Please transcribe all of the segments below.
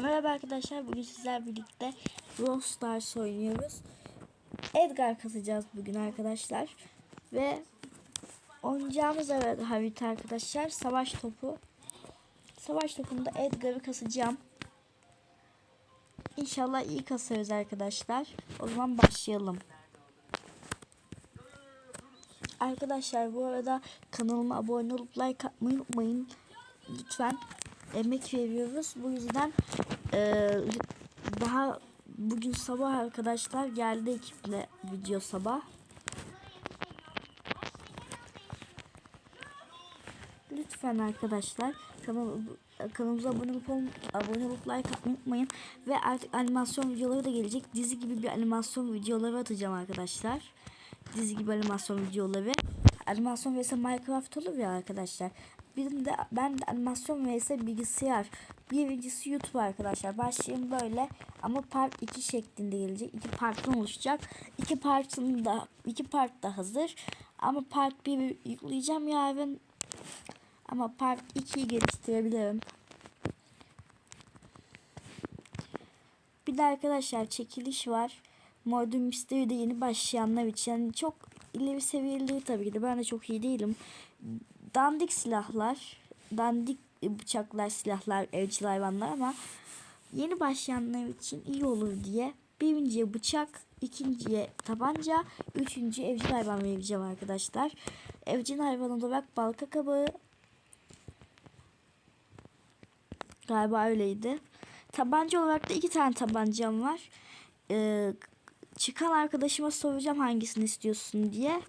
Merhaba arkadaşlar. Bugün sizler birlikte Brawl Stars oynuyoruz. Edgar kasacağız bugün arkadaşlar. Ve oynayacağımız harita arkadaşlar. Savaş topu. Savaş topunda Edgar'ı kasacağım. İnşallah iyi kasarız arkadaşlar. O zaman başlayalım. Arkadaşlar bu arada kanalıma abone olup like atmayı unutmayın. Lütfen emek veriyoruz. Bu yüzden e, daha bugün sabah arkadaşlar geldi ekiple video sabah. Lütfen arkadaşlar kanal, kanalımıza abone olup, abone olup like atmayı unutmayın. Ve artık animasyon videoları da gelecek. Dizi gibi bir animasyon videoları atacağım arkadaşlar. Dizi gibi animasyon videoları. Animasyon vs Minecraft olur ya arkadaşlar. Benim de ben de animasyon vs bilgisayar. Birincisi YouTube arkadaşlar. Başlayayım böyle ama part 2 şeklinde gelecek. İki parttan oluşacak. İki partın da iki part da hazır. Ama part 1 yükleyeceğim yarın. Ama part 2'yi geliştirebilirim. Bir de arkadaşlar çekiliş var. Modern Mystery'de yeni başlayanlar için. Yani çok ileri seviyeli değil tabii ki de. Ben de çok iyi değilim. Dandik silahlar, dandik bıçaklar, silahlar, evcil hayvanlar ama yeni başlayanlar için iyi olur diye birinciye bıçak, ikinciye tabanca, üçüncü evcil hayvan vereceğim arkadaşlar. Evcil hayvan olarak balka kabağı galiba öyleydi. Tabanca olarak da iki tane tabancam var. Ee, çıkan arkadaşıma soracağım hangisini istiyorsun diye.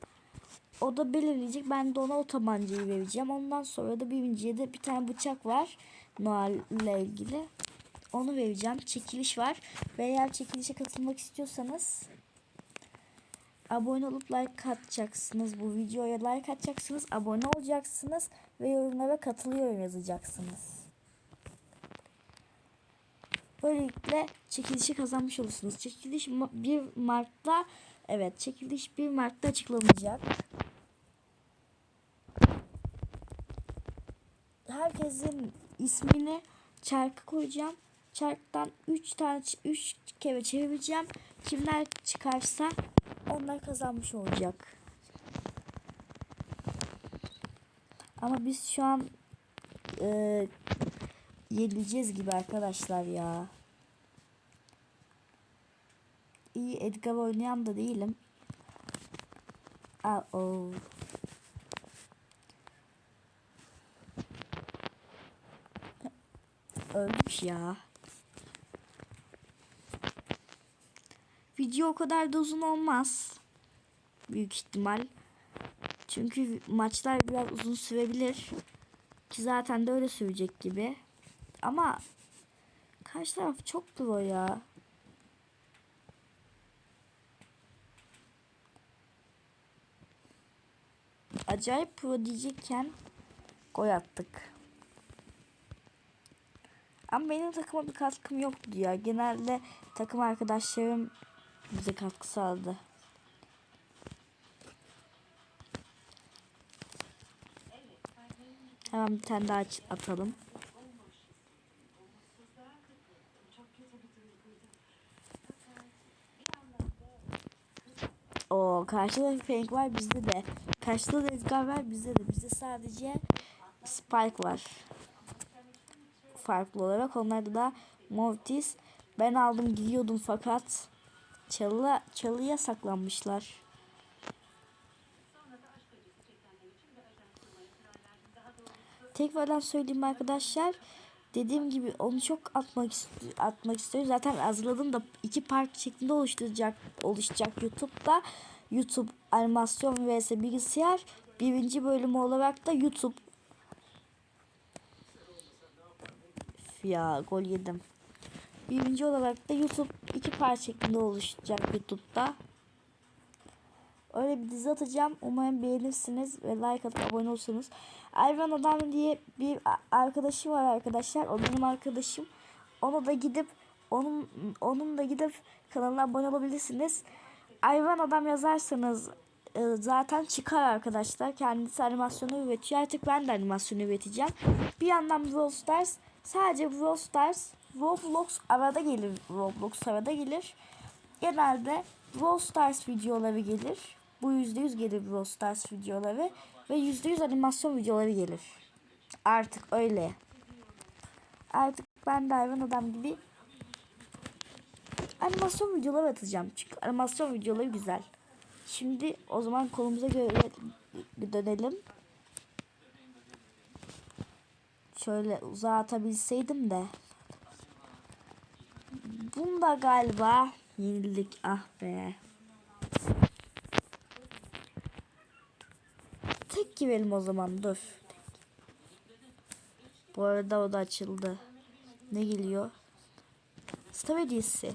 O da belirleyecek. Ben de ona o tabancayı vereceğim. Ondan sonra da birinciye de bir tane bıçak var. Noel ile ilgili. Onu vereceğim. Çekiliş var. Ve eğer çekilişe katılmak istiyorsanız abone olup like atacaksınız. Bu videoya like atacaksınız. Abone olacaksınız. Ve yorumlara katılıyorum yazacaksınız. Böylelikle çekilişi kazanmış olursunuz. Çekiliş 1 Mart'ta evet çekiliş 1 Mart'ta açıklanacak. Herkesin ismini çarkı koyacağım. Çarktan 3 tane 3 kere çevireceğim. Kimler çıkarsa onlar kazanmış olacak. Ama biz şu an e, yenileceğiz gibi arkadaşlar ya. İyi Edgar oynayan da değilim. Aa, oh. Ölmüş ya. Video o kadar da uzun olmaz. Büyük ihtimal. Çünkü maçlar biraz uzun sürebilir. Ki zaten de öyle sürecek gibi. Ama karşı taraf çok pro ya. Acayip pro diyecekken gol attık. Ama benim takıma bir katkım yoktu ya. Genelde takım arkadaşlarım bize katkı sağladı. Hemen bir tane daha atalım. O karşıda Frank var bizde de. Karşıda da Edgar var bizde de. Bizde sadece Spike var. Farklı olarak onlarda da Mortis. Ben aldım gidiyordum fakat çalı, çalıya saklanmışlar. Tekrardan söyleyeyim arkadaşlar. Dediğim gibi onu çok atmak atmak istiyorum. Zaten hazırladım da iki part şeklinde oluşturacak oluşacak YouTube'da. YouTube animasyon vs bilgisayar birinci bölümü olarak da YouTube. Ya gol yedim. Birinci olarak da YouTube iki part şeklinde oluşacak YouTube'da. Öyle bir dizi atacağım. Umarım beğenirsiniz ve like atıp abone olursunuz. Ayvan Adam diye bir arkadaşım var arkadaşlar. O benim arkadaşım. Ona da gidip onun onun da gidip kanalına abone olabilirsiniz. Ayvan Adam yazarsanız e, zaten çıkar arkadaşlar. Kendisi animasyonu üretiyor. Artık ben de animasyonu üreteceğim. Bir yandan Brawl Stars sadece Brawl Stars Roblox arada gelir. Roblox arada gelir. Genelde Brawl Stars videoları gelir. Bu %100 gelir Brawl Stars videoları. Ve %100 animasyon videoları gelir. Artık öyle. Artık ben de hayvan adam gibi animasyon videoları atacağım. Çünkü animasyon videoları güzel. Şimdi o zaman kolumuza göre dönelim. Şöyle uzağa atabilseydim de. Bunda galiba yenildik. Ah be. Tek girelim o zaman dur. Bu arada o da açıldı. Ne geliyor? Star hediyesi.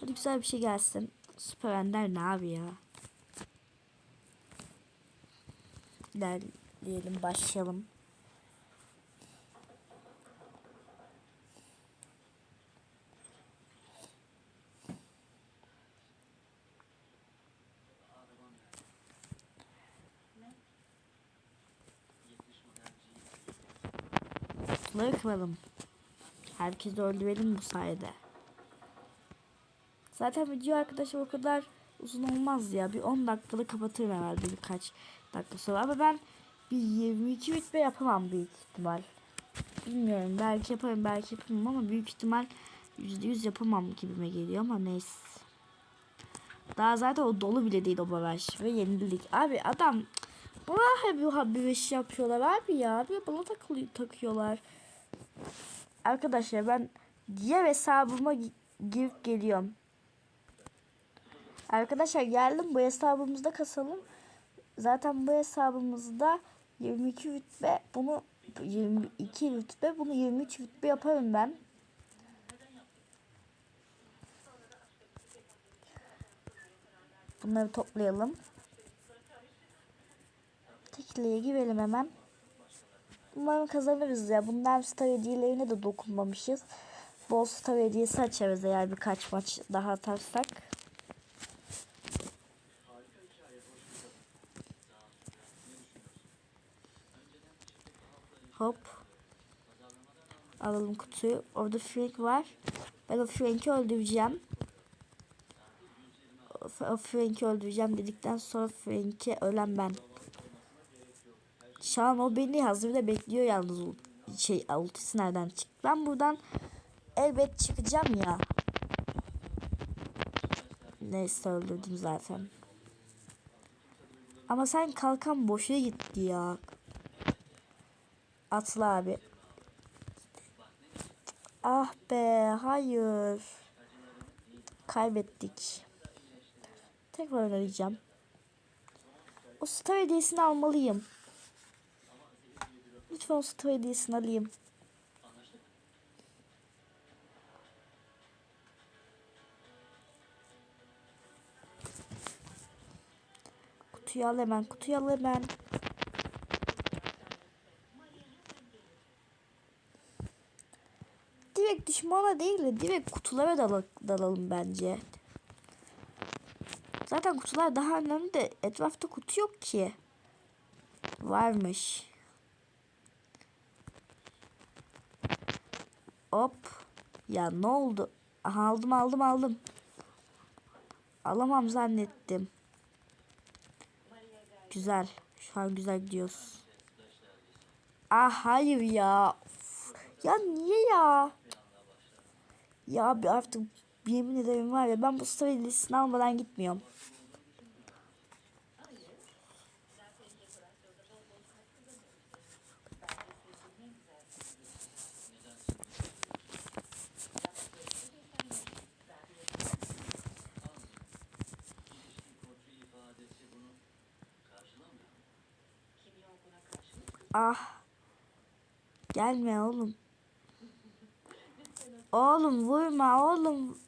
Hadi güzel bir şey gelsin. Süper Ender ne abi ya? Diyelim başlayalım. Kutuları kıralım. Herkesi öldürelim bu sayede. Zaten video arkadaşlar o kadar uzun olmaz ya. Bir 10 dakikada kapatırım herhalde birkaç dakika sonra. Ama ben bir 22 rütbe yapamam büyük ihtimal. Bilmiyorum belki yaparım belki yapamam ama büyük ihtimal %100 yapamam gibime geliyor ama neyse. Daha zaten o dolu bile değil o baraj ve yenildik. Abi adam bana hep bir, bir iş yapıyorlar abi ya. Bir bana takılıyor, takıyorlar. Arkadaşlar ben diğer hesabıma gi- girip geliyorum. Arkadaşlar geldim bu hesabımızda kasalım. Zaten bu hesabımızda 22 rütbe bunu 22 rütbe bunu 23 rütbe yaparım ben. Bunları toplayalım. Tekliğe girelim hemen. Umarım kazanırız ya. Bundan star hediyelerine de dokunmamışız. Bol star hediyesi açarız eğer birkaç maç daha atarsak. Hop. Alalım kutuyu. Orada Frank var. Ben o Frank'i öldüreceğim. O- Frank'i öldüreceğim dedikten sonra Frank'e ölen ben. Şu an o beni hazırda bekliyor yalnız şey ultisi nereden çıktı. Ben buradan elbet çıkacağım ya. Neyse öldürdüm zaten. Ama sen kalkan boşuna gitti ya. Atla abi. Ah be hayır. Kaybettik. Tekrar arayacağım. O star almalıyım. Lütfen star hediyesini alayım. Kutuyu al hemen. Kutuyu al hemen. Direkt düşmana değil de direkt kutulara dala- dalalım bence. Zaten kutular daha önemli de etrafta kutu yok ki. Varmış. Hop. Ya ne oldu? Aha, aldım aldım aldım. Alamam zannettim. Güzel. Şu an güzel gidiyoruz. Ah hayır ya. Of. Ya niye ya? Ya bir artık yemin ederim var ya ben bu story listesini almadan gitmiyorum. Ah. Gelme oğlum. Oğlum vurma oğlum.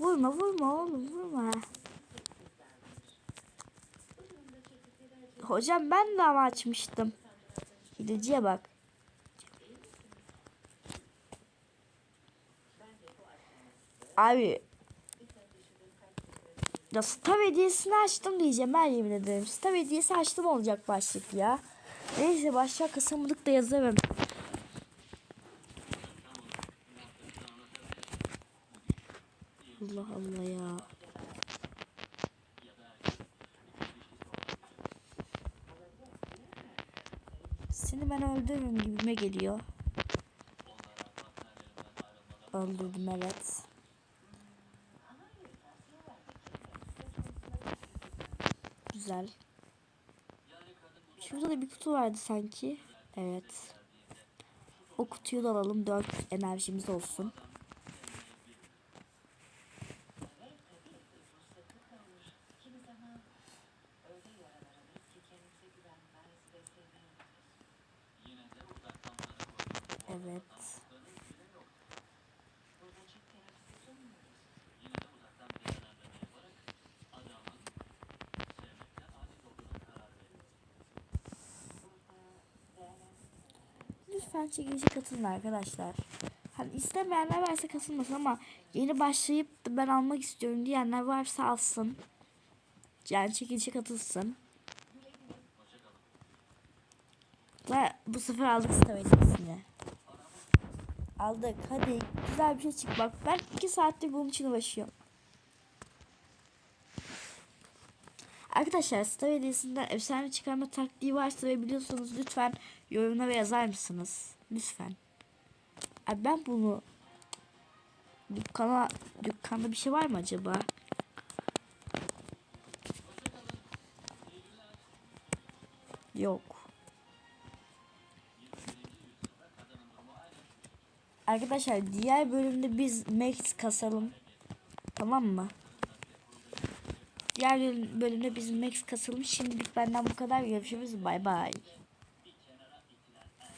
Vurma vurma oğlum vurma. Hocam ben de ama açmıştım. Hileciye bak. Abi ya stav hediyesini açtım diyeceğim ben yemin ederim. Stav hediyesi açtım olacak başlık ya. Neyse başlığa kasamadık da yazarım. Allah Allah ya. Seni ben öldürürüm gibime geliyor. Öldürdüm evet. Güzel. Şurada da bir kutu vardı sanki. Evet. O kutuyu da alalım. 4 enerjimiz olsun. Evet. Lütfen çekilişe katılın arkadaşlar. Hani istemeyenler varsa katılmasın ama yeni başlayıp da ben almak istiyorum diyenler varsa alsın. Yani çekilişe katılsın. Ve bu sefer aldık stabilesini. Aldık. Hadi güzel bir şey çık. Bak ben iki saattir bunun için uğraşıyorum. Arkadaşlar Star hediyesinden efsane çıkarma taktiği varsa ve biliyorsanız lütfen yorumlara yazar mısınız? Lütfen. Abi ben bunu dükkana dükkanda bir şey var mı acaba? Yok. Arkadaşlar diğer bölümde biz Max kasalım. Tamam mı? Diğer bölümde bizim Max kasalım. Şimdilik benden bu kadar. Görüşürüz. Bay bay.